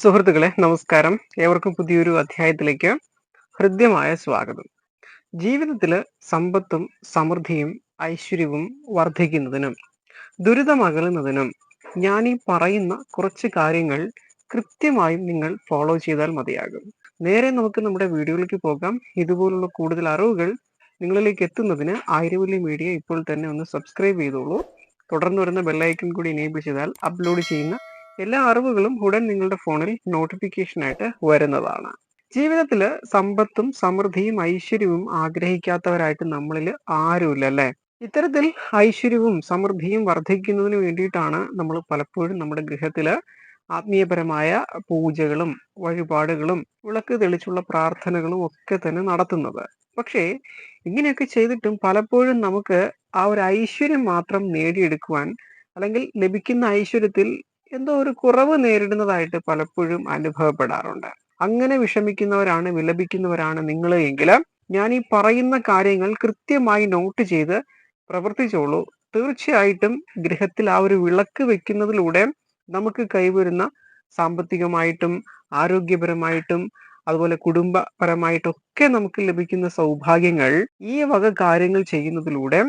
സുഹൃത്തുക്കളെ നമസ്കാരം. ഏവർക്കും പുതിയൊരു അധ്യായത്തിലേക്ക് ഹൃദ്യമായ സ്വാഗതം. ജീവിതത്തിൽ സമ്പത്തും സമൃദ്ധിയും ഐശ്വര്യവും വർദ്ധിക്കുന്നതിനും ദുരിതമകലുന്നതിനും ഞാൻ ഈ പറയുന്ന കുറച്ച് കാര്യങ്ങൾ കൃത്യമായും നിങ്ങൾ ഫോളോ ചെയ്താൽ മതിയാകും. നേരെ നമുക്ക് നമ്മുടെ വീഡിയോയിലേക്ക് പോകാം. ഇതുപോലുള്ള കൂടുതൽ അറിവുകൾ നിങ്ങളിലേക്ക് എത്തുന്നതിന് ആയിരവല്ലി മീഡിയ ഇപ്പോൾ തന്നെ ഒന്ന് സബ്സ്ക്രൈബ് ചെയ്തോളൂ. തുടർന്ന് വരുന്ന ബെല്ലൈക്കൺ കൂടി എനേബിൾ ചെയ്താൽ അപ്ലോഡ് ചെയ്യുന്ന എല്ലാ അറിവുകളും ഉടൻ നിങ്ങളുടെ ഫോണിൽ നോട്ടിഫിക്കേഷൻ ആയിട്ട് വരുന്നതാണ്. ജീവിതത്തിൽ സമ്പത്തും സമൃദ്ധിയും ഐശ്വര്യവും ആഗ്രഹിക്കാത്തവരായിട്ട് നമ്മളിൽ ആരുമില്ല അല്ലേ? ഇത്തരത്തിൽ ഐശ്വര്യവും സമൃദ്ധിയും വർദ്ധിക്കുന്നതിന് വേണ്ടിയിട്ടാണ് നമ്മൾ പലപ്പോഴും നമ്മുടെ ഗൃഹത്തിൽ ആത്മീയപരമായ പൂജകളും വഴിപാടുകളും വിളക്ക് തെളിച്ചുള്ള പ്രാർത്ഥനകളും ഒക്കെ തന്നെ നടത്തുന്നത്. പക്ഷേ ഇങ്ങനെയൊക്കെ ചെയ്തിട്ടും പലപ്പോഴും നമുക്ക് ആ ഒരു ഐശ്വര്യം മാത്രം നേടിയെടുക്കുവാൻ അല്ലെങ്കിൽ ലഭിക്കുന്ന ഐശ്വര്യത്തിൽ എന്തോ ഒരു കുറവ് നേരിടുന്നതായിട്ട് പലപ്പോഴും അനുഭവപ്പെടാറുണ്ട്. അങ്ങനെ വിഷമിക്കുന്നവരാണ് വിലപിക്കുന്നവരാണ് നിങ്ങൾ എങ്കിൽ ഞാൻ ഈ പറയുന്ന കാര്യങ്ങൾ കൃത്യമായി നോട്ട് ചെയ്ത് പ്രവർത്തിച്ചോളൂ. തീർച്ചയായിട്ടും ഗൃഹത്തിൽ ആ ഒരു വിളക്ക് വെക്കുന്നതിലൂടെ നമുക്ക് കൈവരുന്ന സാമ്പത്തികമായിട്ടും ആരോഗ്യപരമായിട്ടും അതുപോലെ കുടുംബപരമായിട്ടൊക്കെ നമുക്ക് ലഭിക്കുന്ന സൗഭാഗ്യങ്ങൾ ഈ വക കാര്യങ്ങൾ ചെയ്യുന്നതിലൂടെ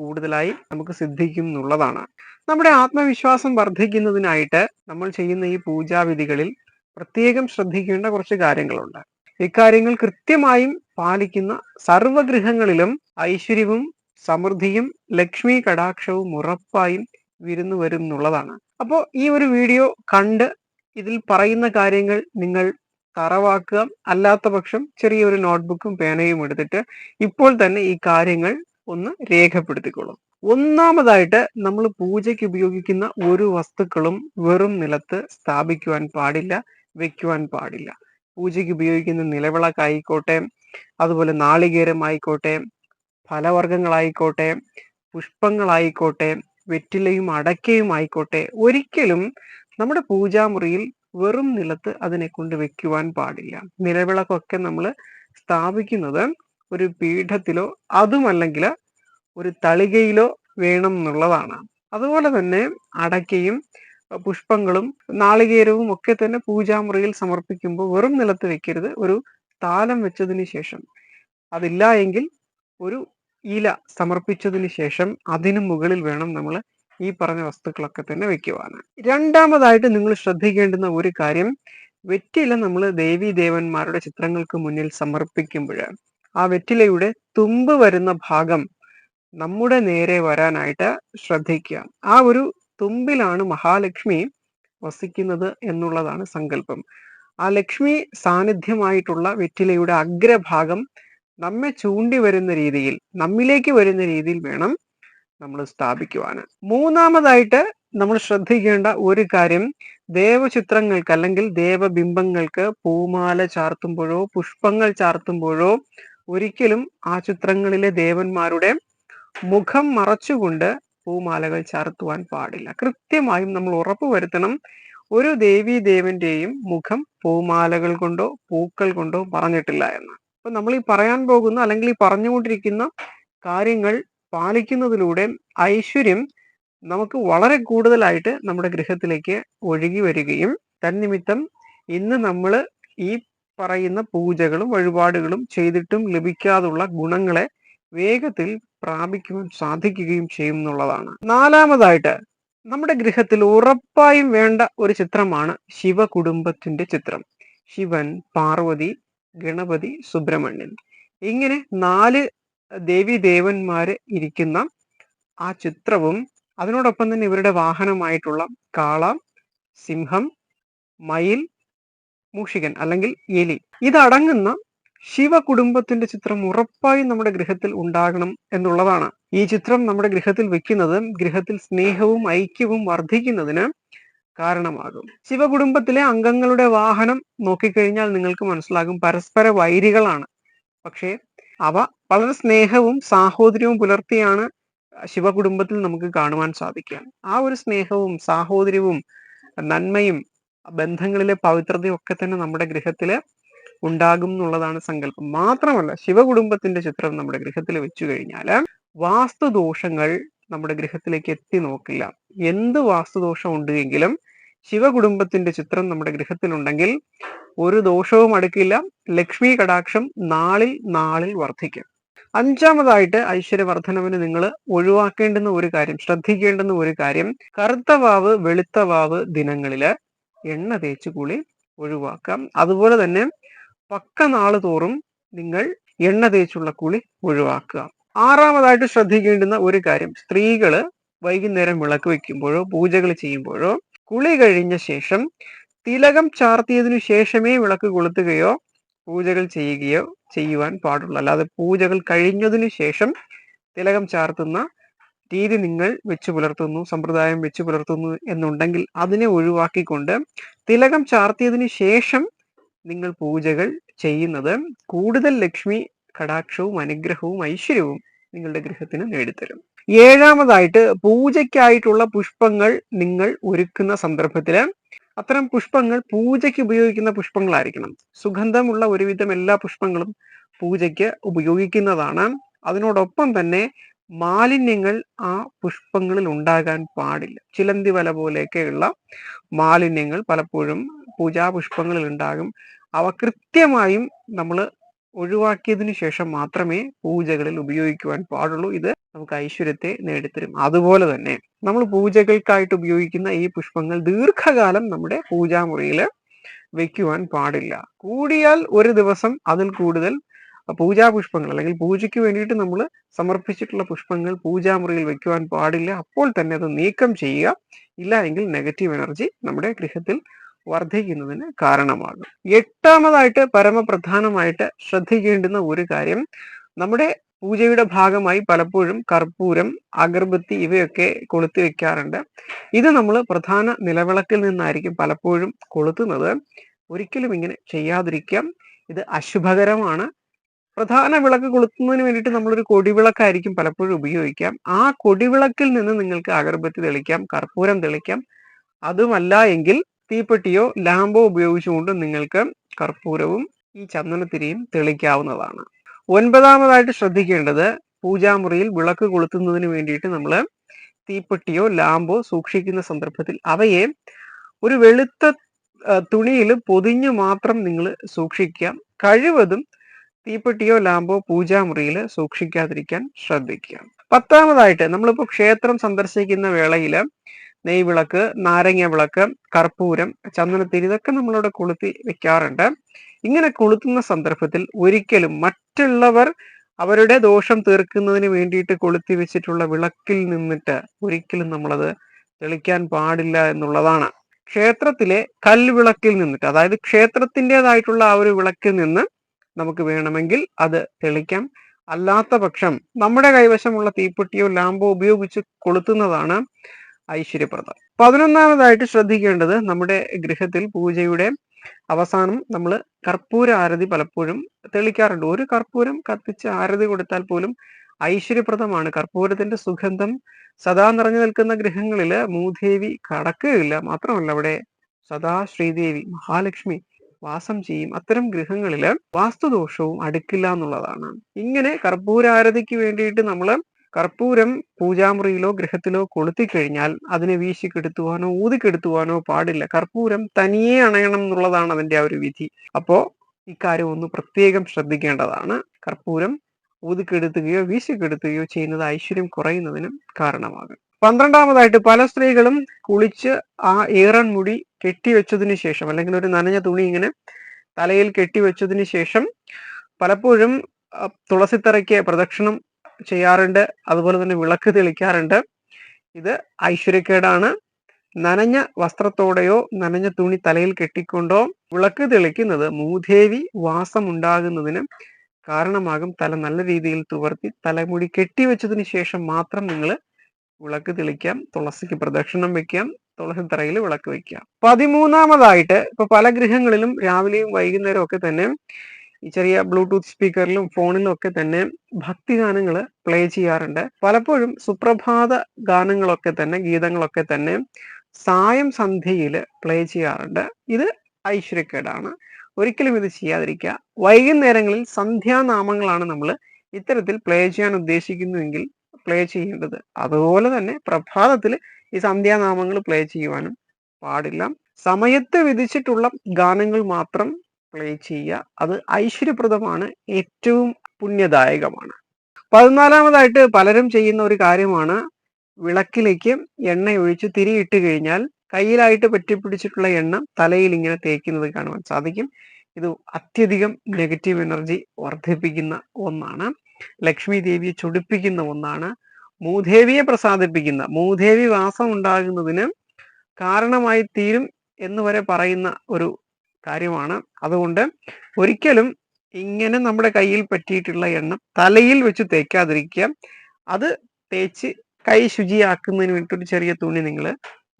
കൂടുതലായി നമുക്ക് സിദ്ധിക്കും എന്നുള്ളതാണ് നമ്മുടെ ആത്മവിശ്വാസം വർദ്ധിക്കുന്നതിനായിട്ട് നമ്മൾ ചെയ്യുന്ന ഈ പൂജാവിധികളിൽ പ്രത്യേകം ശ്രദ്ധിക്കേണ്ട കുറച്ച് കാര്യങ്ങളുണ്ട്. ഇക്കാര്യങ്ങൾ കൃത്യമായും പാലിക്കുന്ന സർവഗൃഹങ്ങളിലും ഐശ്വര്യവും സമൃദ്ധിയും ലക്ഷ്മി കടാക്ഷവും ഉറപ്പായും വിരുന്നു വരും എന്നുള്ളതാണ് അപ്പോൾ ഈ ഒരു വീഡിയോ കണ്ട് ഇതിൽ പറയുന്ന കാര്യങ്ങൾ നിങ്ങൾ തറവാക്കുക അല്ലാത്ത പക്ഷം ചെറിയൊരു നോട്ട്ബുക്കും പേനയും എടുത്തിട്ട് ഇപ്പോൾ തന്നെ ഈ കാര്യങ്ങൾ ഒന്ന് രേഖപ്പെടുത്തിക്കോളും. ഒന്നാമതായിട്ട് നമ്മൾ പൂജയ്ക്ക് ഉപയോഗിക്കുന്ന ഒരു വസ്തുക്കളും വെറും നിലത്ത് സ്ഥാപിക്കുവാൻ പാടില്ല വെക്കുവാൻ പാടില്ല. പൂജയ്ക്ക് ഉപയോഗിക്കുന്ന നിലവിളക്കായിക്കോട്ടെ അതുപോലെ നാളികേരമായിക്കോട്ടെ ഫലവർഗങ്ങളായിക്കോട്ടെ പുഷ്പങ്ങളായിക്കോട്ടെ വെറ്റിലയും അടക്കയും ആയിക്കോട്ടെ ഒരിക്കലും നമ്മുടെ പൂജാമുറിയിൽ വെറും നിലത്ത് അതിനെ കൊണ്ട് വെക്കുവാൻ പാടില്ല. നിലവിളക്കൊക്കെ നമ്മൾ സ്ഥാപിക്കുന്നത് ഒരു പീഠത്തിലോ അതുമല്ലെങ്കിൽ ഒരു തളികയിലോ വേണം എന്നുള്ളതാണ്. അതുപോലെ തന്നെ അടയ്ക്കയും പുഷ്പങ്ങളും നാളികേരവും ഒക്കെ തന്നെ പൂജാമുറിയിൽ സമർപ്പിക്കുമ്പോൾ വെറും നിലത്ത് വെക്കരുത്. ഒരു താലം വെച്ചതിന് ശേഷം. അതില്ല എങ്കിൽ ഒരു ഇല സമർപ്പിച്ചതിന് ശേഷം അതിനു മുകളിൽ വേണം നമ്മൾ ഈ പറഞ്ഞ വസ്തുക്കളൊക്കെ തന്നെ വെക്കുവാണ് രണ്ടാമതായിട്ട് നിങ്ങൾ ശ്രദ്ധിക്കേണ്ടുന്ന ഒരു കാര്യം വെറ്റില നമ്മൾ ദേവി ദേവന്മാരുടെ ചിത്രങ്ങൾക്ക് മുന്നിൽ സമർപ്പിക്കുമ്പോൾ ആ വെറ്റിലയുടെ തുമ്പ് വരുന്ന ഭാഗം നമ്മുടെ നേരെ വരാനായിട്ട് ശ്രദ്ധിക്കുക. ആ ഒരു തുമ്പിലാണ് മഹാലക്ഷ്മി വസിക്കുന്നത് എന്നുള്ളതാണ് സങ്കല്പം. ആ ലക്ഷ്മി സാന്നിധ്യമായിട്ടുള്ള വെറ്റിലയുടെ അഗ്രഭാഗം നമ്മെ ചൂണ്ടി വരുന്ന രീതിയിൽ നമ്മിലേക്ക് വരുന്ന രീതിയിൽ വേണം നമ്മൾ സ്ഥാപിക്കുവാന് മൂന്നാമതായിട്ട് നമ്മൾ ശ്രദ്ധിക്കേണ്ട ഒരു കാര്യം ദേവചിത്രങ്ങൾക്ക് അല്ലെങ്കിൽ ദേവബിംബങ്ങൾക്ക് പൂമാല ചാർത്തുമ്പോഴോ പുഷ്പങ്ങൾ ചാർത്തുമ്പോഴോ ഒരിക്കലും ആ ചിത്രങ്ങളിലെ ദേവന്മാരുടെ മുഖം മറച്ചുകൊണ്ട് പൂമാലകൾ ചാർത്തുവാൻ പാടില്ല. കൃത്യമായും നമ്മൾ ഉറപ്പു വരുത്തണം ഒരു ദേവി ദേവന്റെയും മുഖം പൂമാലകൾ കൊണ്ടോ പൂക്കൾ കൊണ്ടോ പറഞ്ഞിട്ടില്ല എന്ന്. അപ്പൊ നമ്മൾ ഈ പറയാൻ പോകുന്ന അല്ലെങ്കിൽ ഈ പറഞ്ഞുകൊണ്ടിരിക്കുന്ന കാര്യങ്ങൾ പാലിക്കുന്നതിലൂടെ ഐശ്വര്യം നമുക്ക് വളരെ കൂടുതലായിട്ട് നമ്മുടെ ഗൃഹത്തിലേക്ക് ഒഴുകി വരികയും തന്നിമിത്തം ഇന്ന് നമ്മൾ ഈ പറയുന്ന പൂജകളും വഴിപാടുകളും ചെയ്തിട്ടും ലഭിക്കാതുള്ള ഗുണങ്ങളെ വേഗത്തിൽ പ്രാപിക്കുകയും സാധിക്കുകയും ചെയ്യും എന്നുള്ളതാണ്. നാലാമതായിട്ട് നമ്മുടെ ഗൃഹത്തിൽ ഉറപ്പായും വേണ്ട ഒരു ചിത്രമാണ് ശിവ കുടുംബത്തിന്റെ ചിത്രം. ശിവൻ പാർവതി ഗണപതി സുബ്രഹ്മണ്യൻ. ഇങ്ങനെ നാല് ദേവി ദേവന്മാര് ഇരിക്കുന്ന ആ ചിത്രവും അതിനോടൊപ്പം തന്നെ ഇവരുടെ വാഹനമായിട്ടുള്ള കാള സിംഹം മയിൽ മൂഷികൻ അല്ലെങ്കിൽ എലി. ഇതടങ്ങുന്ന ശിവ കുടുംബത്തിന്റെ ചിത്രം ഉറപ്പായും നമ്മുടെ ഗൃഹത്തിൽ ഉണ്ടാകണം എന്നുള്ളതാണ്. ഈ ചിത്രം നമ്മുടെ ഗൃഹത്തിൽ വെക്കുന്നത് ഗൃഹത്തിൽ സ്നേഹവും ഐക്യവും വർദ്ധിക്കുന്നതിന് കാരണമാകും. ശിവകുടുംബത്തിലെ അംഗങ്ങളുടെ വാഹനം നോക്കിക്കഴിഞ്ഞാൽ നിങ്ങൾക്ക് മനസ്സിലാകും പരസ്പര വൈരികളാണ്. പക്ഷേ അവ വളരെ സ്നേഹവും സാഹോദര്യവും പുലർത്തിയാണ് ശിവകുടുംബത്തിൽ നമുക്ക് കാണുവാൻ സാധിക്കുക. ആ ഒരു സ്നേഹവും സാഹോദര്യവും നന്മയും ബന്ധങ്ങളിലെ പവിത്രതയും ഒക്കെ തന്നെ നമ്മുടെ ഗൃഹത്തിൽ ഉണ്ടാകും എന്നുള്ളതാണ് സങ്കല്പം. മാത്രമല്ല ശിവകുടുംബത്തിന്റെ ചിത്രം നമ്മുടെ ഗൃഹത്തിൽ വെച്ചു കഴിഞ്ഞാൽ വാസ്തുദോഷങ്ങൾ നമ്മുടെ ഗൃഹത്തിലേക്ക് എത്തി നോക്കില്ല. എന്ത് വാസ്തുദോഷം ഉണ്ടെങ്കിലും ശിവകുടുംബത്തിന്റെ ചിത്രം നമ്മുടെ ഗൃഹത്തിലുണ്ടെങ്കിൽ ഒരു ദോഷവും അടുക്കില്ല. ലക്ഷ്മി കടാക്ഷം നാളിൽ നാളിൽ വർദ്ധിക്കും. അഞ്ചാമതായിട്ട് ഐശ്വര്യവർദ്ധനവിന് നിങ്ങൾ ഒഴിവാക്കേണ്ടുന്ന ഒരു കാര്യം ശ്രദ്ധിക്കേണ്ടുന്ന ഒരു കാര്യം കറുത്ത വാവ് വെളുത്ത വാവ് ദിനങ്ങളിൽ എണ്ണ തേച്ച് കുളി ഒഴിവാക്കാം. അതുപോലെ തന്നെ പക്ക നാൾ തോറും നിങ്ങൾ എണ്ണ തേച്ചുള്ള കുളി ഒഴിവാക്കുക. ആറാമതായിട്ട് ശ്രദ്ധിക്കേണ്ടുന്ന ഒരു കാര്യം സ്ത്രീകൾ വൈകുന്നേരം വിളക്ക് വെക്കുമ്പോഴോ പൂജകൾ ചെയ്യുമ്പോഴോ കുളി കഴിഞ്ഞ ശേഷം തിലകം ചാർത്തിയതിനു ശേഷമേ വിളക്ക് കൊളുത്തുകയോ പൂജകൾ ചെയ്യുകയോ ചെയ്യുവാൻ പാടുള്ളൂ. അല്ലാതെ പൂജകൾ കഴിഞ്ഞതിനു ശേഷം തിലകം ചാർത്തുന്ന രീതി നിങ്ങൾ വെച്ചു പുലർത്തുന്നു സമ്പ്രദായം വെച്ചു പുലർത്തുന്നു എന്നുണ്ടെങ്കിൽ അതിനെ ഒഴിവാക്കിക്കൊണ്ട് തിലകം ചാർത്തിയതിനു ശേഷം നിങ്ങൾ പൂജകൾ ചെയ്യുന്നത് കൂടുതൽ ലക്ഷ്മി കടാക്ഷവും അനുഗ്രഹവും ഐശ്വര്യവും നിങ്ങളുടെ ഗൃഹത്തിന് നേടിത്തരും. ഏഴാമതായിട്ട് പൂജയ്ക്കായിട്ടുള്ള പുഷ്പങ്ങൾ നിങ്ങൾ ഒരുക്കുന്ന സന്ദർഭത്തിൽ അത്തരം പുഷ്പങ്ങൾ പൂജയ്ക്ക് ഉപയോഗിക്കുന്ന പുഷ്പങ്ങളായിരിക്കണം. സുഗന്ധമുള്ള ഒരുവിധം എല്ലാ പുഷ്പങ്ങളും പൂജയ്ക്ക് ഉപയോഗിക്കുന്നതാണ്. അതിനോടൊപ്പം തന്നെ മാലിന്യങ്ങൾ ആ പുഷ്പങ്ങളിൽ ഉണ്ടാകാൻ പാടില്ല. ചിലന്തി വല പോലെയൊക്കെയുള്ള മാലിന്യങ്ങൾ പലപ്പോഴും പൂജാപുഷ്പങ്ങളിൽ ഉണ്ടാകും. അവ കൃത്യമായും നമ്മൾ ഒഴിവാക്കിയതിനു ശേഷം മാത്രമേ പൂജകളിൽ ഉപയോഗിക്കുവാൻ പാടുള്ളൂ. ഇത് നമുക്ക് ഐശ്വര്യത്തെ നേടിത്തരും. അതുപോലെ തന്നെ നമ്മൾ പൂജകൾക്കായിട്ട് ഉപയോഗിക്കുന്ന ഈ പുഷ്പങ്ങൾ ദീർഘകാലം നമ്മുടെ പൂജാമുറിയിൽ വെക്കുവാൻ പാടില്ല. കൂടിയാൽ ഒരു ദിവസം അതിൽ കൂടുതൽ പൂജാ പുഷ്പങ്ങൾ അല്ലെങ്കിൽ പൂജയ്ക്ക് വേണ്ടിയിട്ട് നമ്മൾ സമർപ്പിച്ചിട്ടുള്ള പുഷ്പങ്ങൾ പൂജാമുറിയിൽ വെക്കുവാൻ പാടില്ല അപ്പോൾ തന്നെ അത് നീക്കം ചെയ്യുക. ഇല്ല എങ്കിൽ നെഗറ്റീവ് എനർജി നമ്മുടെ ഗൃഹത്തിൽ വർദ്ധിക്കുന്നതിന് കാരണമാകും. എട്ടാമതായിട്ട് പരമപ്രധാനമായിട്ട് ശ്രദ്ധിക്കേണ്ടുന്ന ഒരു കാര്യം നമ്മുടെ പൂജയുടെ ഭാഗമായി പലപ്പോഴും കർപ്പൂരം അഗർബത്തി ഇവയൊക്കെ കൊളുത്തി വെക്കാറുണ്ട്. ഇത് നമ്മൾ പ്രധാന നിലവിളക്കിൽ നിന്നായിരിക്കും പലപ്പോഴും കൊളുത്തുന്നത്. ഒരിക്കലും ഇങ്ങനെ ചെയ്യാതിരിക്കാം. ഇത് അശുഭകരമാണ്. പ്രധാന വിളക്ക് കൊളുത്തുന്നതിന് വേണ്ടിയിട്ട് നമ്മളൊരു കൊടിവിളക്കായിരിക്കും പലപ്പോഴും ഉപയോഗിക്കാം. ആ കൊടിവിളക്കിൽ നിന്ന് നിങ്ങൾക്ക് അഗർബത്തി തെളിക്കാം കർപ്പൂരം തെളിക്കാം. അതുമല്ല എങ്കിൽ തീപ്പെട്ടിയോ ലാമ്പോ ഉപയോഗിച്ചുകൊണ്ട് നിങ്ങൾക്ക് കർപ്പൂരവും ഈ ചന്ദനത്തിരിയും തെളിക്കാവുന്നതാണ്. ഒൻപതാമതായിട്ട് ശ്രദ്ധിക്കേണ്ടത് പൂജാമുറിയിൽ വിളക്ക് കൊളുത്തുന്നതിന് വേണ്ടിയിട്ട് നമ്മൾ തീപ്പെട്ടിയോ ലാമ്പോ സൂക്ഷിക്കുന്ന സന്ദർഭത്തിൽ അവയെ ഒരു വെളുത്ത തുണിയിൽ പൊതിഞ്ഞു മാത്രം നിങ്ങൾ സൂക്ഷിക്കുക കഴിവതും തീപ്പെട്ടിയോ ലാമ്പോ പൂജാമുറിയിൽ സൂക്ഷിക്കാതിരിക്കാൻ ശ്രദ്ധിക്കുക. പത്താമതായിട്ട് നമ്മളിപ്പോൾ ക്ഷേത്രം സന്ദർശിക്കുന്ന വേളയിൽ നെയ്വിളക്ക് നാരങ്ങ വിളക്ക് കർപ്പൂരം ചന്ദനത്തിരി ഇതൊക്കെ നമ്മളിവിടെ കൊളുത്തി വെക്കാറുണ്ട്. ഇങ്ങനെ കൊളുത്തുന്ന സന്ദർഭത്തിൽ ഒരിക്കലും മറ്റുള്ളവർ അവരുടെ ദോഷം തീർക്കുന്നതിന് വേണ്ടിയിട്ട് കൊളുത്തി വെച്ചിട്ടുള്ള വിളക്കിൽ നിന്നിട്ട് ഒരിക്കലും നമ്മളത് തെളിക്കാൻ പാടില്ല എന്നുള്ളതാണ്. ക്ഷേത്രത്തിലെ കൽവിളക്കിൽ നിന്നിട്ട് അതായത് ക്ഷേത്രത്തിന്റെതായിട്ടുള്ള ആ ഒരു വിളക്കിൽ നിന്ന് നമുക്ക് വേണമെങ്കിൽ അത് തെളിക്കാം. അല്ലാത്ത പക്ഷം നമ്മുടെ കൈവശമുള്ള തീപ്പെട്ടിയോ ലാമ്പോ ഉപയോഗിച്ച് കൊളുത്തുന്നതാണ് ഐശ്വര്യപ്രദം. പതിനൊന്നാമതായിട്ട് ശ്രദ്ധിക്കേണ്ടത് നമ്മുടെ ഗൃഹത്തിൽ പൂജയുടെ അവസാനം നമ്മൾ കർപ്പൂര ആരതി പലപ്പോഴും തെളിക്കാറുണ്ട്. ഒരു കർപ്പൂരം കത്തിച്ച് ആരതി കൊടുത്താൽ പോലും ഐശ്വര്യപ്രദമാണ്. കർപ്പൂരത്തിന്റെ സുഗന്ധം സദാ നിറഞ്ഞു നിൽക്കുന്ന ഗൃഹങ്ങളിൽ മൂദേവി കടക്കുകയില്ല. മാത്രമല്ല അവിടെ സദാ ശ്രീദേവി മഹാലക്ഷ്മി വാസം ചെയ്യും. അത്തരം ഗൃഹങ്ങളിൽ വാസ്തുദോഷവും അടുക്കില്ല എന്നുള്ളതാണ്. ഇങ്ങനെ കർപ്പൂരാരതിക്ക് വേണ്ടിയിട്ട് നമ്മൾ കർപ്പൂരം പൂജാമുറിയിലോ ഗൃഹത്തിലോ കൊളുത്തിക്കഴിഞ്ഞാൽ അതിനെ വീശിക്കെടുത്തുവാനോ ഊതിക്കെടുത്തുവാനോ പാടില്ല. കർപ്പൂരം തനിയെ അണയണം എന്നുള്ളതാണ് അതിന്റെ ആ ഒരു വിധി. അപ്പോ ഇക്കാര്യം ഒന്ന് പ്രത്യേകം ശ്രദ്ധിക്കേണ്ടതാണ്. കർപ്പൂരം ഊതിക്കെടുത്തുകയോ വീശിക്കെടുത്തുകയോ ചെയ്യുന്നത് ഐശ്വര്യം കുറയുന്നതിനും കാരണമാകും. പന്ത്രണ്ടാമതായിട്ട് പല സ്ത്രീകളും കുളിച്ച് ആ ഏറൻ മുടി കെട്ടിവെച്ചതിന് ശേഷം അല്ലെങ്കിൽ ഒരു നനഞ്ഞ തുണി ഇങ്ങനെ തലയിൽ കെട്ടിവെച്ചതിന് ശേഷം പലപ്പോഴും തുളസിത്തറയ്ക്ക് പ്രദക്ഷിണം ചെയ്യാറുണ്ട് അതുപോലെ തന്നെ വിളക്ക് തെളിക്കാറുണ്ട്. ഇത് ഐശ്വര്യക്കേടാണ്. നനഞ്ഞ വസ്ത്രത്തോടെയോ നനഞ്ഞ തുണി തലയിൽ കെട്ടിക്കൊണ്ടോ വിളക്ക് തെളിക്കുന്നത് മൂദേവി വാസം ഉണ്ടാകുന്നതിന് കാരണമാകും. തല നല്ല രീതിയിൽ തുവർത്തി തലമുടി കെട്ടിവെച്ചതിന് ശേഷം മാത്രം നിങ്ങൾ വിളക്ക് തെളിക്കാം തുളസിക്ക് പ്രദക്ഷിണം വെക്കാം. തുളസി തറയിൽ വിളക്ക് വെക്കാം പതിമൂന്നാമതായിട്ട് ഇപ്പൊ പല ഗൃഹങ്ങളിലും രാവിലെയും വൈകുന്നേരം ഒക്കെ തന്നെ ഈ ചെറിയ ബ്ലൂടൂത്ത് സ്പീക്കറിലും ഫോണിലും ഒക്കെ തന്നെ ഭക്തി ഗാനങ്ങൾ പ്ലേ ചെയ്യാറുണ്ട്. പലപ്പോഴും സുപ്രഭാത ഗാനങ്ങളൊക്കെ തന്നെ ഗീതങ്ങളൊക്കെ തന്നെ സായം സന്ധ്യയിൽ പ്ലേ ചെയ്യാറുണ്ട്. ഇത് ഐശ്വര്യക്കേടാണ്. ഒരിക്കലും ഇത് ചെയ്യാതിരിക്കുക. വൈകുന്നേരങ്ങളിൽ സന്ധ്യാനാമങ്ങളാണ് നമ്മൾ ഇത്തരത്തിൽ പ്ലേ ചെയ്യാൻ ഉദ്ദേശിക്കുന്നുവെങ്കിൽ പ്ലേ ചെയ്യേണ്ടത്. അതുപോലെ തന്നെ പ്രഭാതത്തിൽ ഈ സന്ധ്യാനാമങ്ങൾ പ്ലേ ചെയ്യുവാനും പാടില്ല. സമയത്ത് വിധിച്ചിട്ടുള്ള ഗാനങ്ങൾ മാത്രം പ്ലേ ചെയ്യുക. അത് ഐശ്വര്യപ്രദമാണ് ഏറ്റവും പുണ്യദായകമാണ്. പതിനാലാമതായിട്ട് പലരും ചെയ്യുന്ന ഒരു കാര്യമാണ് വിളക്കിലേക്ക് എണ്ണ ഒഴിച്ച് തിരിയിട്ട് കഴിഞ്ഞാൽ കയ്യിലായിട്ട് പറ്റിപ്പിടിച്ചിട്ടുള്ള എണ്ണ തലയിൽ ഇങ്ങനെ തേക്കുന്നത് കാണുവാൻ സാധിക്കും. ഇത് അത്യധികം നെഗറ്റീവ് എനർജി വർദ്ധിപ്പിക്കുന്ന ഒന്നാണ്. ലക്ഷ്മി ദേവിയെ ചൊടിപ്പിക്കുന്ന ഒന്നാണ്. മൂദേവിയെ പ്രസാദിപ്പിക്കുന്ന മൂദേവി വാസം ഉണ്ടാകുന്നതിന് കാരണമായി തീരും എന്ന് വരെ പറയുന്ന ഒരു കാര്യമാണ്. അതുകൊണ്ട് ഒരിക്കലും ഇങ്ങനെ നമ്മുടെ കയ്യിൽ പറ്റിയിട്ടുള്ള എണ്ണ തലയിൽ വെച്ച് തേക്കാതിരിക്കുക. അത് തേച്ച് കൈ ശുചിയാക്കുന്നതിന് വേണ്ടി ഒരു ചെറിയ തുണി നിങ്ങൾ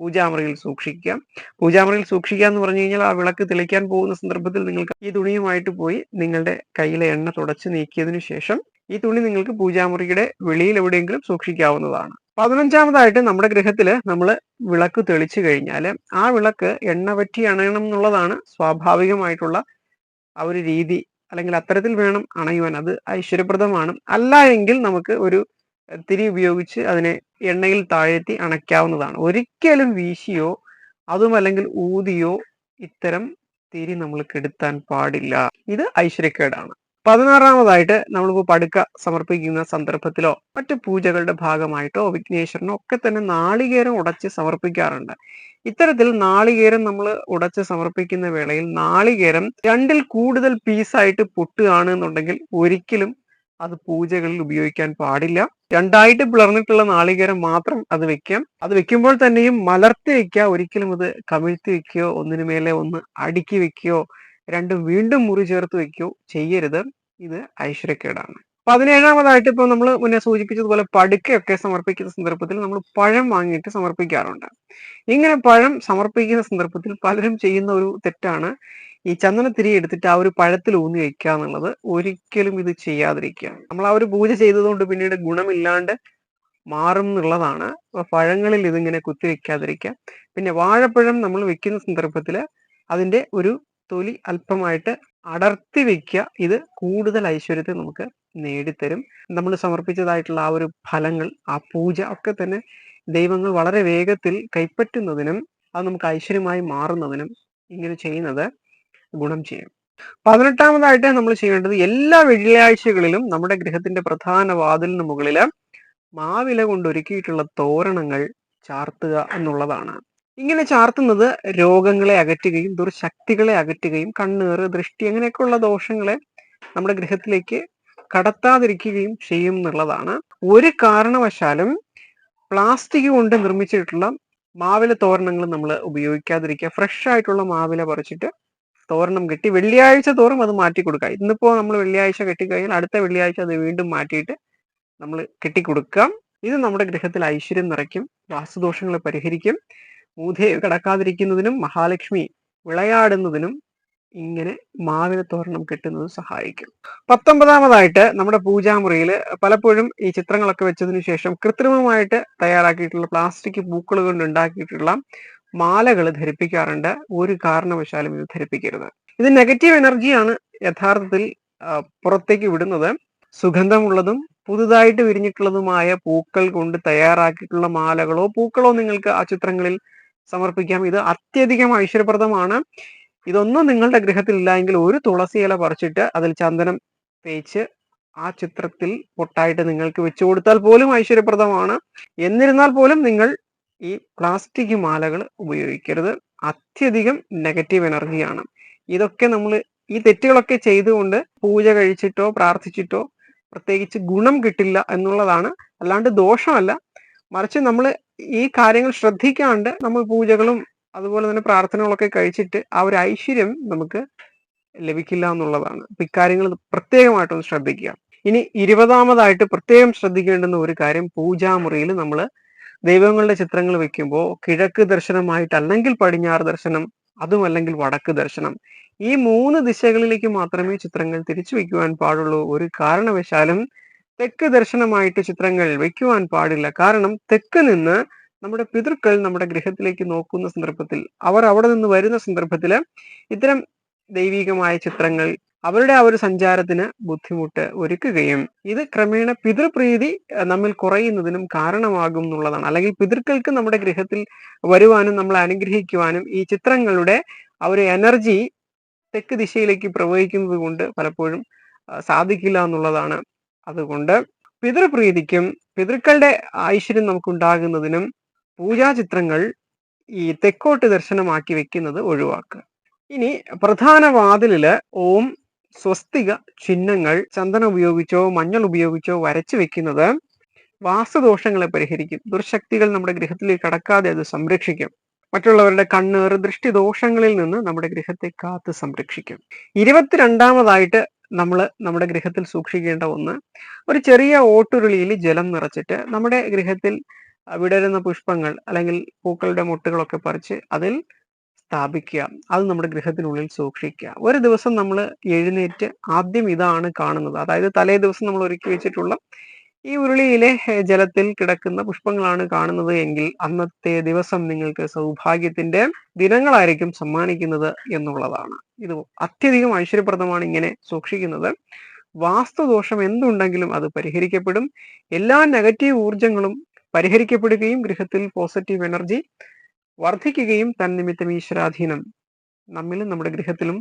പൂജാമുറിയിൽ സൂക്ഷിക്കുക. പൂജാമുറിയിൽ സൂക്ഷിക്കുക എന്ന് പറഞ്ഞു കഴിഞ്ഞാൽ ആ വിളക്ക് തെളിക്കാൻ പോകുന്ന സന്ദർഭത്തിൽ നിങ്ങൾക്ക് ഈ തുണിയുമായിട്ട് പോയി നിങ്ങളുടെ കയ്യിലെ എണ്ണ തുടച്ച് നീക്കിയതിനു ശേഷം ഈ തുണി നിങ്ങൾക്ക് പൂജാമുറിയുടെ വെളിയിൽ എവിടെയെങ്കിലും സൂക്ഷിക്കാവുന്നതാണ്. പതിനഞ്ചാമതായിട്ട് നമ്മുടെ ഗ്രഹത്തിൽ നമ്മൾ വിളക്ക് തെളിച്ചു കഴിഞ്ഞാൽ ആ വിളക്ക് എണ്ണ പറ്റി അണയണം എന്നുള്ളതാണ് സ്വാഭാവികമായിട്ടുള്ള ആ ഒരു രീതി. അല്ലെങ്കിൽ അത്തരത്തിൽ വേണം അണയുവാൻ. അത് ഐശ്വര്യപ്രദമാണ്. അല്ല എങ്കിൽ നമുക്ക് ഒരു തിരി ഉപയോഗിച്ച് അതിനെ എണ്ണയിൽ താഴ്ത്തി അണയ്ക്കാവുന്നതാണ്. ഒരിക്കലും വീശിയോ അതും അല്ലെങ്കിൽ ഊതിയോ ഇത്തരം തിരി നമ്മൾ കെടുത്താൻ പാടില്ല. ഇത് ഐശ്വര്യക്കേടാണ്. പതിനാറാമതായിട്ട് നമ്മളിപ്പോൾ പടുക്ക സമർപ്പിക്കുന്ന സന്ദർഭത്തിലോ മറ്റു പൂജകളുടെ ഭാഗമായിട്ടോ വിഘ്നേശ്വരനോ ഒക്കെ തന്നെ നാളികേരം ഉടച്ച് സമർപ്പിക്കാറുണ്ട്. ഇത്തരത്തിൽ നാളികേരം നമ്മൾ ഉടച്ച് സമർപ്പിക്കുന്ന വേളയിൽ നാളികേരം രണ്ടിൽ കൂടുതൽ പീസായിട്ട് പൊട്ടുകയാണ് എന്നുണ്ടെങ്കിൽ ഒരിക്കലും അത് പൂജകളിൽ ഉപയോഗിക്കാൻ പാടില്ല. രണ്ടായിട്ട് പിളർന്നിട്ടുള്ള നാളികേരം മാത്രം അത് വെക്കാം. അത് വെക്കുമ്പോൾ തന്നെയും മലർത്തി വെക്കുക. ഒരിക്കലും അത് കമിഴ്ത്തി വെക്കുകയോ ഒന്നിനു മേലെ ഒന്ന് അടുക്കി വെക്കുകയോ രണ്ടും വീണ്ടും മുറി ചേർത്ത് വെക്കുകയോ ചെയ്യരുത്. ഇത് ഐശ്വര്യക്കേടാണ്. പതിനേഴാമതായിട്ട് ഇപ്പോൾ നമ്മൾ മുന്നേ സൂചിപ്പിച്ചതുപോലെ പടുക്കയൊക്കെ സമർപ്പിക്കുന്ന സന്ദർഭത്തിൽ നമ്മൾ പഴം വാങ്ങിയിട്ട് സമർപ്പിക്കാറുണ്ട്. ഇങ്ങനെ പഴം സമർപ്പിക്കുന്ന സന്ദർഭത്തിൽ പലരും ചെയ്യുന്ന ഒരു തെറ്റാണ്. ഈ ചന്ദനത്തിരി എടുത്തിട്ട് ആ ഒരു പഴത്തിൽ ഊന്നി വെക്കുക എന്നുള്ളത് ഒരിക്കലും ഇത് ചെയ്യാതിരിക്കുക. നമ്മൾ ആ ഒരു പൂജ ചെയ്തതുകൊണ്ട് പിന്നീട് ഗുണമില്ലാണ്ട് മാറും എന്നുള്ളതാണ്. പഴങ്ങളിൽ ഇതിങ്ങനെ കുത്തി വെക്കാതിരിക്കുക പിന്നെ വാഴപ്പഴം നമ്മൾ വെക്കുന്ന സന്ദർഭത്തിൽ അതിന്റെ ഒരു തൊലി അല്പമായിട്ട് അടർത്തി വെക്കുക. ഇത് കൂടുതൽ ഐശ്വര്യത്തെ നമുക്ക് നേടിത്തരും. നമ്മൾ സമർപ്പിച്ചതായിട്ടുള്ള ആ ഒരു ഫലങ്ങൾ ആ പൂജ ഒക്കെ തന്നെ ദൈവങ്ങൾ വളരെ വേഗത്തിൽ കൈപ്പറ്റുന്നതിനും അത് നമുക്ക് ഐശ്വര്യമായി മാറുന്നതിനും ഇങ്ങനെ ചെയ്യുന്നത് ഗുണം ചെയ്യും. പതിനെട്ടാമതായിട്ട് നമ്മൾ ചെയ്യേണ്ടത് എല്ലാ വെള്ളിയാഴ്ചകളിലും നമ്മുടെ ഗൃഹത്തിന്റെ പ്രധാന വാതിലിന് മുകളിൽ മാവില കൊണ്ട് ഒരുക്കിയിട്ടുള്ള തോരണങ്ങൾ ചാർത്തുക എന്നുള്ളതാണ്. ഇങ്ങനെ ചാർത്തുന്നത് രോഗങ്ങളെ അകറ്റുകയും ദുർശക്തികളെ അകറ്റുകയും കണ്ണേറ് ദൃഷ്ടി അങ്ങനെയൊക്കെയുള്ള ദോഷങ്ങളെ നമ്മുടെ ഗൃഹത്തിലേക്ക് കടത്താതിരിക്കുകയും ചെയ്യും എന്നുള്ളതാണ്. ഒരു കാരണവശാലും പ്ലാസ്റ്റിക് കൊണ്ട് നിർമ്മിച്ചിട്ടുള്ള മാവില തോരണങ്ങൾ നമ്മൾ ഉപയോഗിക്കാതിരിക്കുക. ഫ്രഷ് ആയിട്ടുള്ള മാവില പറിച്ചിട്ട് തോരണം കെട്ടി വെള്ളിയാഴ്ച തോറും അത് മാറ്റി കൊടുക്കുക. ഇന്നിപ്പോ നമ്മൾ വെള്ളിയാഴ്ച കെട്ടിക്കഴിഞ്ഞാൽ അടുത്ത വെള്ളിയാഴ്ച അത് വീണ്ടും മാറ്റിയിട്ട് നമ്മൾ കെട്ടിക്കൊടുക്കാം ഇത് നമ്മുടെ ഗൃഹത്തിൽ ഐശ്വര്യം നിറയ്ക്കും വാസ്തുദോഷങ്ങളെ പരിഹരിക്കും. മൂധയെ കടക്കാതിരിക്കുന്നതിനും മഹാലക്ഷ്മി വിളയാടുന്നതിനും ഇങ്ങനെ മാവില തോരണം കെട്ടുന്നത് സഹായിക്കും. പത്തൊമ്പതാമതായിട്ട് നമ്മുടെ പൂജാമുറിയിൽ പലപ്പോഴും ഈ ചിത്രങ്ങളൊക്കെ വെച്ചതിന് ശേഷം കൃത്രിമമായിട്ട് തയ്യാറാക്കിയിട്ടുള്ള പ്ലാസ്റ്റിക് പൂക്കൾ കൊണ്ട് ഉണ്ടാക്കിയിട്ടുള്ള മാലകൾ ധരിപ്പിക്കാറുണ്ട്. ഒരു കാരണവശാലും ഇത് ധരിപ്പിക്കരുത്. ഇത് നെഗറ്റീവ് എനർജിയാണ് യഥാർത്ഥത്തിൽ പുറത്തേക്ക് വിടുന്നത്. സുഗന്ധമുള്ളതും പുതുതായിട്ട് വിരിഞ്ഞിട്ടുള്ളതുമായ പൂക്കൾ കൊണ്ട് തയ്യാറാക്കിയിട്ടുള്ള മാലകളോ പൂക്കളോ നിങ്ങൾക്ക് ആ ചിത്രങ്ങളിൽ സമർപ്പിക്കാം. ഇത് അത്യധികം ഐശ്വര്യപ്രദമാണ്. ഇതൊന്നും നിങ്ങളുടെ ഗൃഹത്തിൽ ഇല്ലായെങ്കിൽ ഒരു തുളസി ഇല പറിച്ചിട്ട് അതിൽ ചന്ദനം തേച്ച് ആ ചിത്രത്തിൽ പൊട്ടായിട്ട് നിങ്ങൾക്ക് വെച്ചു കൊടുത്താൽ പോലും ഐശ്വര്യപ്രദമാണ്. എന്നിരുന്നാൽ പോലും നിങ്ങൾ ഈ പ്ലാസ്റ്റിക് മാലകൾ ഉപയോഗിക്കരുത്. അത്യധികം നെഗറ്റീവ് എനർജിയാണ്. ഇതൊക്കെ നമ്മൾ ഈ തെറ്റുകളൊക്കെ ചെയ്തുകൊണ്ട് പൂജ കഴിച്ചിട്ടോ പ്രാർത്ഥിച്ചിട്ടോ പ്രത്യേകിച്ച് ഗുണം കിട്ടില്ല എന്നുള്ളതാണ്. അല്ലാണ്ട് ദോഷമല്ല. മറിച്ച് നമ്മൾ ഈ കാര്യങ്ങൾ ശ്രദ്ധിക്കാണ്ട് നമ്മൾ പൂജകളും അതുപോലെ തന്നെ പ്രാർത്ഥനകളൊക്കെ കഴിച്ചിട്ട് ആ ഒരു ഐശ്വര്യം നമുക്ക് ലഭിക്കില്ല എന്നുള്ളതാണ്. അപ്പൊ ഇക്കാര്യങ്ങൾ പ്രത്യേകമായിട്ടൊന്ന് ശ്രദ്ധിക്കുക. ഇനി ഇരുപതാമതായിട്ട് പ്രത്യേകം ശ്രദ്ധിക്കേണ്ടുന്ന ഒരു കാര്യം പൂജാമുറിയിൽ നമ്മൾ ദൈവങ്ങളുടെ ചിത്രങ്ങൾ വെക്കുമ്പോൾ കിഴക്ക് ദർശനമായിട്ട് അല്ലെങ്കിൽ പടിഞ്ഞാറ് ദർശനം അതും അല്ലെങ്കിൽ വടക്ക് ദർശനം ഈ മൂന്ന് ദിശകളിലേക്ക് മാത്രമേ ചിത്രങ്ങൾ തിരിച്ചു വെക്കുവാൻ പാടുള്ളൂ. ഒരു കാരണവശാലും തെക്ക് ദർശനമായിട്ട് ചിത്രങ്ങൾ വെക്കുവാൻ പാടില്ല. കാരണം തെക്ക് നിന്ന് നമ്മുടെ പിതൃക്കൾ നമ്മുടെ ഗൃഹത്തിലേക്ക് നോക്കുന്ന സന്ദർഭത്തിൽ അവർ അവിടെ നിന്ന് വരുന്ന സന്ദർഭത്തിൽ ഇത്തരം ദൈവികമായ ചിത്രങ്ങൾ അവരുടെ ആ ഒരു സഞ്ചാരത്തിന് ബുദ്ധിമുട്ട് ഒരുക്കുകയും ഇത് ക്രമേണ പിതൃപ്രീതി നമ്മിൽ കുറയുന്നതിനും കാരണമാകും എന്നുള്ളതാണ്. അല്ലെങ്കിൽ പിതൃക്കൾക്ക് നമ്മുടെ ഗൃഹത്തിൽ വരുവാനും നമ്മളെ അനുഗ്രഹിക്കുവാനും ഈ ചിത്രങ്ങളുടെ ആ ഒരു എനർജി തെക്ക് ദിശയിലേക്ക് പ്രവഹിക്കുന്നത് കൊണ്ട് പലപ്പോഴും സാധിക്കില്ല എന്നുള്ളതാണ് അതുകൊണ്ട് പിതൃപ്രീതിക്കും പിതൃക്കളുടെ ഐശ്വര്യം നമുക്കുണ്ടാകുന്നതിനും പൂജാചിത്രങ്ങൾ ഈ തെക്കോട്ട് ദർശനമാക്കി വെക്കുന്നത് ഒഴിവാക്കുക. ഇനി പ്രധാന വാതിലിൽ ഓം സ്വസ്തിക ചിഹ്നങ്ങൾ ചന്ദനം ഉപയോഗിച്ചോ മഞ്ഞൾ ഉപയോഗിച്ചോ വരച്ചു വെക്കുന്നത് വാസ്തുദോഷങ്ങളെ പരിഹരിക്കും. ദുർശക്തികൾ നമ്മുടെ ഗൃഹത്തിലേക്ക് കടക്കാതെ അത് സംരക്ഷിക്കും. മറ്റുള്ളവരുടെ കണ്ണേറ് ദൃഷ്ടിദോഷങ്ങളിൽ നിന്ന് നമ്മുടെ ഗൃഹത്തെ കാത്ത് സംരക്ഷിക്കും. ഇരുപത്തിരണ്ടാമതായിട്ട് നമ്മൾ നമ്മുടെ ഗൃഹത്തിൽ സൂക്ഷിക്കേണ്ട ഒന്ന് ഒരു ചെറിയ ഓട്ടുരുളിയിൽ ജലം നിറച്ചിട്ട് നമ്മുടെ ഗൃഹത്തിൽ വിടരുന്ന പുഷ്പങ്ങൾ അല്ലെങ്കിൽ പൂക്കളുടെ മുട്ടുകളൊക്കെ പറിച്ച് അതിൽ സ്ഥാപിക്കുക. അത് നമ്മുടെ ഗൃഹത്തിനുള്ളിൽ സൂക്ഷിക്കുക. ഒരു ദിവസം നമ്മൾ എഴുന്നേറ്റ് ആദ്യം ഇതാണ് കാണുന്നത്. അതായത് തലേ ദിവസം നമ്മൾ ഒരുക്കി വെച്ചിട്ടുള്ള ഈ ഉരുളിയിലെ ജലത്തിൽ കിടക്കുന്ന പുഷ്പങ്ങളാണ് കാണുന്നത് എങ്കിൽ അന്നത്തെ ദിവസം നിങ്ങൾക്ക് സൗഭാഗ്യത്തിന്റെ ദിനങ്ങളായിരിക്കും സമ്മാനിക്കുന്നത് എന്നുള്ളതാണ്. ഇത് അത്യധികം ഐശ്വര്യപ്രദമാണ് ഇങ്ങനെ സൂക്ഷിക്കുന്നത്. വാസ്തുദോഷം എന്തുണ്ടെങ്കിലും അത് പരിഹരിക്കപ്പെടും. എല്ലാ നെഗറ്റീവ് ഊർജങ്ങളും പരിഹരിക്കപ്പെടുകയും ഗൃഹത്തിൽ പോസിറ്റീവ് എനർജി വർദ്ധിക്കുകയും തന്നിമിത്തം ഈശ്വരാധീനം നമ്മിലും നമ്മുടെ ഗൃഹത്തിലും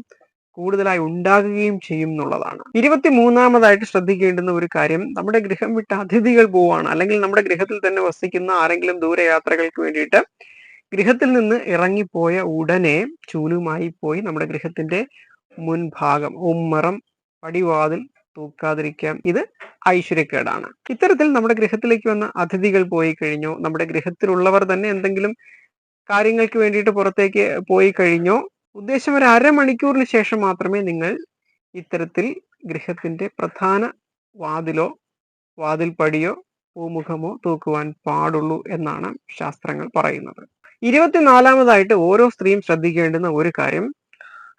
കൂടുതലായി ഉണ്ടാകുകയും ചെയ്യും എന്നുള്ളതാണ്. ഇരുപത്തി മൂന്നാമതായിട്ട് ശ്രദ്ധിക്കേണ്ടുന്ന ഒരു കാര്യം നമ്മുടെ ഗൃഹം വിട്ട അതിഥികൾ പോവാണ്. അല്ലെങ്കിൽ നമ്മുടെ ഗൃഹത്തിൽ തന്നെ വസിക്കുന്ന ആരെങ്കിലും ദൂരയാത്രകൾക്ക് വേണ്ടിയിട്ട് ഗൃഹത്തിൽ നിന്ന് ഇറങ്ങിപ്പോയ ഉടനെ ചൂലുമായി പോയി നമ്മുടെ ഗൃഹത്തിന്റെ മുൻഭാഗം ഉമ്മറം പടിവാതിൽ തൂക്കാതിരിക്കാം. ഇത് ഐശ്വര്യക്കേടാണ്. ഇത്തരത്തിൽ നമ്മുടെ ഗൃഹത്തിലേക്ക് വന്ന അതിഥികൾ പോയി കഴിഞ്ഞോ? നമ്മുടെ ഗൃഹത്തിലുള്ളവർ തന്നെ എന്തെങ്കിലും കാര്യങ്ങൾക്ക് വേണ്ടിയിട്ട് പുറത്തേക്ക് പോയി കഴിഞ്ഞോ? ഉദ്ദേശം ഒരു അരമണിക്കൂറിന് ശേഷം മാത്രമേ നിങ്ങൾ ഇത്തരത്തിൽ ഗൃഹത്തിന്റെ പ്രധാന വാതിലോ വാതിൽ പടിയോ പൂമുഖമോ തൂക്കുവാൻ പാടുള്ളൂ എന്നാണ് ശാസ്ത്രങ്ങൾ പറയുന്നത്. ഇരുപത്തിനാലാമതായിട്ട് ഓരോ സ്ത്രീയും ശ്രദ്ധിക്കേണ്ടുന്ന ഒരു കാര്യം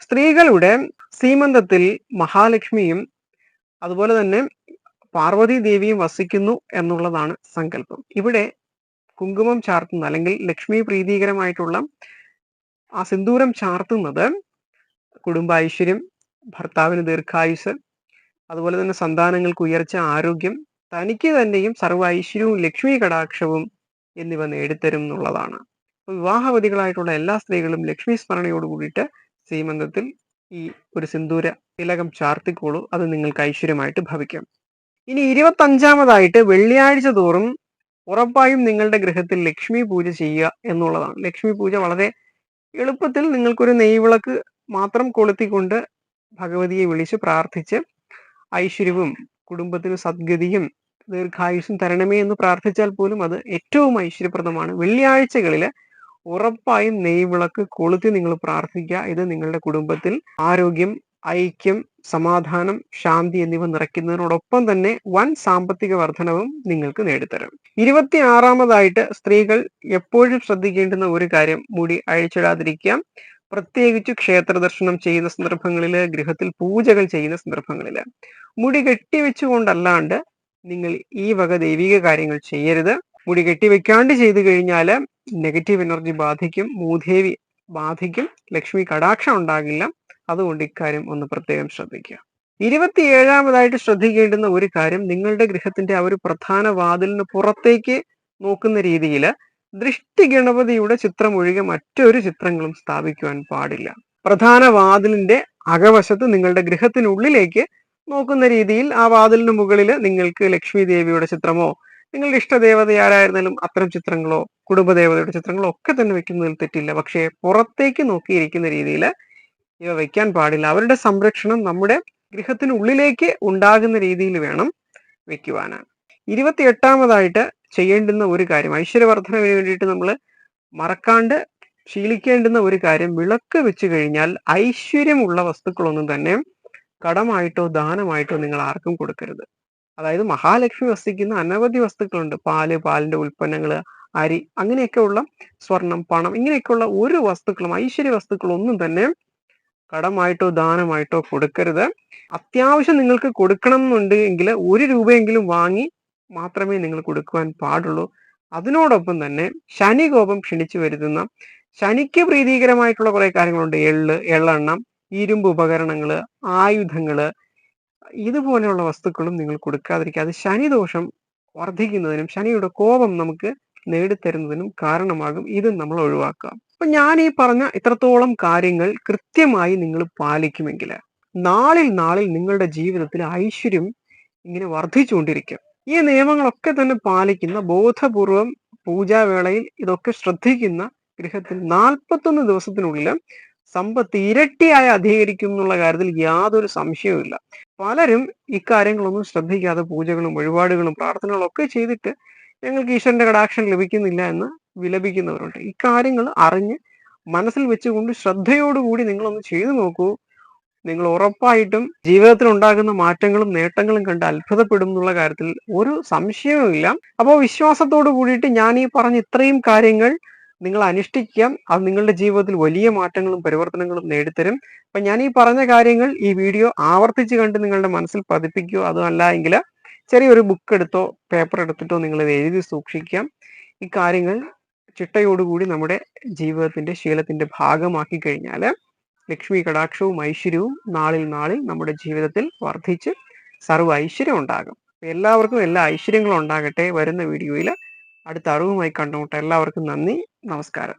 സ്ത്രീകളുടെ സീമന്തത്തിൽ മഹാലക്ഷ്മിയും അതുപോലെ തന്നെ പാർവതി ദേവിയും വസിക്കുന്നു എന്നുള്ളതാണ് സങ്കല്പം. ഇവിടെ കുങ്കുമം ചാർത്തുന്ന അല്ലെങ്കിൽ ലക്ഷ്മി പ്രീതികരമായിട്ടുള്ള ആ സിന്ദൂരം ചാർത്തുന്നത് കുടുംബ ഐശ്വര്യം ഭർത്താവിന് ദീർഘായുസ് അതുപോലെ തന്നെ സന്താനങ്ങൾക്ക് ഉയർച്ച ആരോഗ്യം തനിക്ക് തന്നെയും സർവ ഐശ്വര്യവും ലക്ഷ്മി കടാക്ഷവും എന്നിവ നേടിത്തരും എന്നുള്ളതാണ്. വിവാഹവതികളായിട്ടുള്ള എല്ലാ സ്ത്രീകളും ലക്ഷ്മി സ്മരണയോട് കൂടിയിട്ട് സീമന്തത്തിൽ ഈ ഒരു സിന്ദൂര തിലകം ചാർത്തിക്കോളൂ. അത് നിങ്ങൾക്ക് ഐശ്വര്യമായിട്ട് ഭവിക്കാം. ഇനി ഇരുപത്തി അഞ്ചാമതായിട്ട് വെള്ളിയാഴ്ച തോറും ഉറപ്പായും നിങ്ങളുടെ ഗൃഹത്തിൽ ലക്ഷ്മി പൂജ ചെയ്യുക എന്നുള്ളതാണ്. ലക്ഷ്മി പൂജ വളരെ എളുപ്പത്തിൽ നിങ്ങൾക്കൊരു നെയ്വിളക്ക് മാത്രം കൊളുത്തിക്കൊണ്ട് ഭഗവതിയെ വിളിച്ച് പ്രാർത്ഥിച്ച് ഐശ്വര്യവും കുടുംബത്തിന് സദ്ഗതിയും ദീർഘായുസും തരണമേ എന്ന് പ്രാർത്ഥിച്ചാൽ പോലും അത് ഏറ്റവും ഐശ്വര്യപ്രദമാണ്. വെള്ളിയാഴ്ചകളിൽ ഉറപ്പായും നെയ്വിളക്ക് കൊളുത്തി നിങ്ങൾ പ്രാർത്ഥിക്കുക. ഇത് നിങ്ങളുടെ കുടുംബത്തിൽ ആരോഗ്യം ഐക്യം സമാധാനം ശാന്തി എന്നിവ നിറയ്ക്കുന്നതിനോടൊപ്പം തന്നെ വൻ സാമ്പത്തിക വർധനവും നിങ്ങൾക്ക് നേടിത്തരും. ഇരുപത്തി ആറാമതായിട്ട് സ്ത്രീകൾ എപ്പോഴും ശ്രദ്ധിക്കേണ്ടുന്ന ഒരു കാര്യം മുടി അഴിച്ചിടാതിരിക്കുക പ്രത്യേകിച്ച് ക്ഷേത്ര ദർശനം ചെയ്യുന്ന സന്ദർഭങ്ങളിൽ ഗൃഹത്തിൽ പൂജകൾ ചെയ്യുന്ന സന്ദർഭങ്ങളിൽ മുടി കെട്ടിവെച്ചുകൊണ്ടല്ലാണ്ട് നിങ്ങൾ ഈ വക ദൈവിക കാര്യങ്ങൾ ചെയ്യരുത്. മുടി കെട്ടിവെക്കാണ്ട് ചെയ്തു കഴിഞ്ഞാൽ നെഗറ്റീവ് എനർജി ബാധിക്കും മൂദേവി ബാധിക്കും ലക്ഷ്മി കടാക്ഷം ഉണ്ടാകില്ല. അതുകൊണ്ട് ഇക്കാര്യം ഒന്ന് പ്രത്യേകം ശ്രദ്ധിക്കുക. ഇരുപത്തിയേഴാമതായിട്ട് ശ്രദ്ധിക്കേണ്ടുന്ന ഒരു കാര്യം നിങ്ങളുടെ ഗൃഹത്തിന്റെ ആ ഒരു പ്രധാന വാതിലിന് പുറത്തേക്ക് നോക്കുന്ന രീതിയിൽ ദൃഷ്ടി ഗണപതിയുടെ ചിത്രം ഒഴികെ മറ്റൊരു ചിത്രങ്ങളും സ്ഥാപിക്കുവാൻ പാടില്ല. പ്രധാന വാതിലിന്റെ അകവശത്ത് നിങ്ങളുടെ ഗൃഹത്തിനുള്ളിലേക്ക് നോക്കുന്ന രീതിയിൽ ആ വാതിലിന് മുകളിൽ നിങ്ങൾക്ക് ലക്ഷ്മി ദേവിയുടെ ചിത്രമോ നിങ്ങളുടെ ഇഷ്ടദേവത ആരായിരുന്നാലും അത്തരം ചിത്രങ്ങളോ കുടുംബദേവതയുടെ ചിത്രങ്ങളോ ഒക്കെ തന്നെ വെക്കുന്നതിൽ തെറ്റില്ല. പക്ഷേ പുറത്തേക്ക് നോക്കിയിരിക്കുന്ന രീതിയിൽ ഇവ വെക്കാൻ പാടില്ല. അവരുടെ സംരക്ഷണം നമ്മുടെ ഗൃഹത്തിനുള്ളിലേക്ക് ഉണ്ടാകുന്ന രീതിയിൽ വേണം വെക്കുവാനാണ് ഇരുപത്തി എട്ടാമതായിട്ട് ചെയ്യേണ്ടുന്ന ഒരു കാര്യം ഐശ്വര്യവർദ്ധനവിന് വേണ്ടിയിട്ട് നമ്മൾ മറക്കാണ്ട് ശീലിക്കേണ്ടുന്ന ഒരു കാര്യം വിളക്ക് വെച്ച് കഴിഞ്ഞാൽ ഐശ്വര്യമുള്ള വസ്തുക്കളൊന്നും തന്നെ കടമായിട്ടോ ദാനമായിട്ടോ നിങ്ങൾ ആർക്കും കൊടുക്കരുത്. അതായത് മഹാലക്ഷ്മി വസിക്കുന്ന അനവധി വസ്തുക്കളുണ്ട്. പാൽ പാലിന്റെ ഉൽപ്പന്നങ്ങൾ അരി അങ്ങനെയൊക്കെയുള്ള സ്വർണം പണം ഇങ്ങനെയൊക്കെയുള്ള ഒരു വസ്തുക്കളും ഐശ്വര്യ വസ്തുക്കളൊന്നും തന്നെ കടമായിട്ടോ ദാനമായിട്ടോ കൊടുക്കരുത്. അത്യാവശ്യം നിങ്ങൾക്ക് കൊടുക്കണം എന്നുണ്ട് എങ്കിൽ ഒരു രൂപയെങ്കിലും വാങ്ങി മാത്രമേ നിങ്ങൾ കൊടുക്കുവാൻ പാടുള്ളൂ. അതിനോടൊപ്പം തന്നെ ശനി കോപം ക്ഷണിച്ചു വരുത്തുന്ന ശനിക്ക് പ്രീതികരമായിട്ടുള്ള കുറെ കാര്യങ്ങളുണ്ട്. എള്ള് എള്ളെണ്ണം ഇരുമ്പ് ഉപകരണങ്ങൾ ആയുധങ്ങൾ ഇതുപോലെയുള്ള വസ്തുക്കളും നിങ്ങൾ കൊടുക്കാതിരിക്കുക. അത് ശനിദോഷം വർദ്ധിക്കുന്നതിനും ശനിയുടെ കോപം നമുക്ക് നേടിത്തരുന്നതിനും കാരണമാകും ഇത് നമ്മൾ ഒഴിവാക്കുക. അപ്പൊ ഞാൻ ഈ പറഞ്ഞ ഇത്രത്തോളം കാര്യങ്ങൾ കൃത്യമായി നിങ്ങൾ പാലിക്കുമെങ്കിൽ നാളിൽ നാളിൽ നിങ്ങളുടെ ജീവിതത്തിൽ ഐശ്വര്യം ഇങ്ങനെ വർദ്ധിച്ചുകൊണ്ടിരിക്കും. ഈ നിയമങ്ങളൊക്കെ തന്നെ പാലിക്കുന്ന ബോധപൂർവം പൂജാവേളയിൽ ഇതൊക്കെ ശ്രദ്ധിക്കുന്ന ഗൃഹത്തിൽ നാൽപ്പത്തൊന്ന് ദിവസത്തിനുള്ളിൽ സമ്പത്ത് ഇരട്ടിയായി അധികരിക്കും എന്നുള്ള കാര്യത്തിൽ യാതൊരു സംശയവുമില്ല. പലരും ഇക്കാര്യങ്ങളൊന്നും ശ്രദ്ധിക്കാതെ പൂജകളും വഴിപാടുകളും പ്രാർത്ഥനകളും ഒക്കെ ചെയ്തിട്ട് ഞങ്ങൾക്ക് ഈശ്വരന്റെ കടാക്ഷൻ ലഭിക്കുന്നില്ല എന്ന് വിലപിക്കുന്നവരുണ്ട്. ഇക്കാര്യങ്ങൾ അറിഞ്ഞ് മനസ്സിൽ വെച്ചുകൊണ്ട് ശ്രദ്ധയോടുകൂടി നിങ്ങളൊന്ന് ചെയ്തു നോക്കൂ. നിങ്ങൾ ഉറപ്പായിട്ടും ജീവിതത്തിൽ ഉണ്ടാകുന്ന മാറ്റങ്ങളും നേട്ടങ്ങളും കണ്ട് അത്ഭുതപ്പെടും എന്നുള്ള കാര്യത്തിൽ ഒരു സംശയവുമില്ല അപ്പോൾ വിശ്വാസത്തോട് കൂടിയിട്ട് ഞാൻ ഈ പറഞ്ഞ ഇത്രയും കാര്യങ്ങൾ നിങ്ങൾ അനുഷ്ഠിക്കാം. അത് നിങ്ങളുടെ ജീവിതത്തിൽ വലിയ മാറ്റങ്ങളും പരിവർത്തനങ്ങളും നേടിത്തരും. അപ്പൊ ഞാൻ ഈ പറഞ്ഞ കാര്യങ്ങൾ ഈ വീഡിയോ ആവർത്തിച്ച് കണ്ട് നിങ്ങളുടെ മനസ്സിൽ പതിപ്പിക്കുക. അതുമല്ല എങ്കിൽ ചെറിയൊരു ബുക്ക് എടുത്തോ പേപ്പർ എടുത്തിട്ടോ നിങ്ങൾ എഴുതി സൂക്ഷിക്കാം. ഈ കാര്യങ്ങൾ ചിട്ടയോടുകൂടി നമ്മുടെ ജീവിതത്തിന്റെ ശീലത്തിന്റെ ഭാഗമാക്കി കഴിഞ്ഞാൽ ലക്ഷ്മി കടാക്ഷവും ഐശ്വര്യവും നാളിൽ നാളിൽ നമ്മുടെ ജീവിതത്തിൽ വർദ്ധിച്ച് സർവ ഐശ്വര്യം ഉണ്ടാകും. എല്ലാവർക്കും എല്ലാ ഐശ്വര്യങ്ങളും ഉണ്ടാകട്ടെ വരുന്ന വീഡിയോയിൽ. അടുത്ത അറിവുമായി കണ്ടുമുട്ട. എല്ലാവർക്കും നന്ദി. നമസ്കാരം.